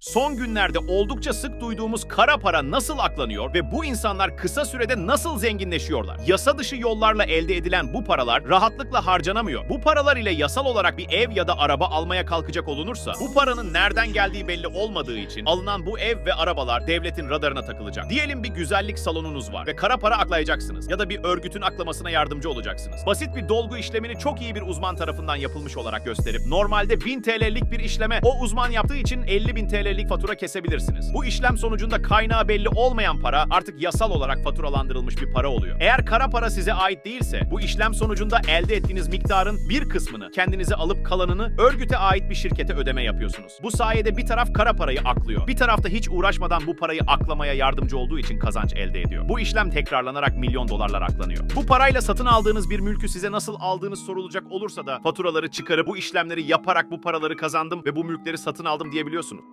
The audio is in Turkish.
Son günlerde oldukça sık duyduğumuz kara para nasıl aklanıyor ve bu insanlar kısa sürede nasıl zenginleşiyorlar? Yasa dışı yollarla elde edilen bu paralar rahatlıkla harcanamıyor. Bu paralar ile yasal olarak bir ev ya da araba almaya kalkacak olunursa bu paranın nereden geldiği belli olmadığı için alınan bu ev ve arabalar devletin radarına takılacak. Diyelim bir güzellik salonunuz var ve kara para aklayacaksınız ya da bir örgütün aklamasına yardımcı olacaksınız. Basit bir dolgu işlemini çok iyi bir uzman tarafından yapılmış olarak gösterip normalde 1000 TL'lik bir işleme o uzman yaptığı için 50 bin TL'lik fatura kesebilirsiniz. Bu işlem sonucunda kaynağı belli olmayan para artık yasal olarak faturalandırılmış bir para oluyor. Eğer kara para size ait değilse bu işlem sonucunda elde ettiğiniz miktarın bir kısmını kendinize alıp kalanını örgüte ait bir şirkete ödeme yapıyorsunuz. Bu sayede bir taraf kara parayı aklıyor. Bir tarafta hiç uğraşmadan bu parayı aklamaya yardımcı olduğu için kazanç elde ediyor. Bu işlem tekrarlanarak milyon dolarlar aklanıyor. Bu parayla satın aldığınız bir mülkü size nasıl aldığınız sorulacak olursa da faturaları çıkarıp bu işlemleri yaparak bu paraları kazandım ve bu mülkleri satın aldım diyebiliyorsunuz.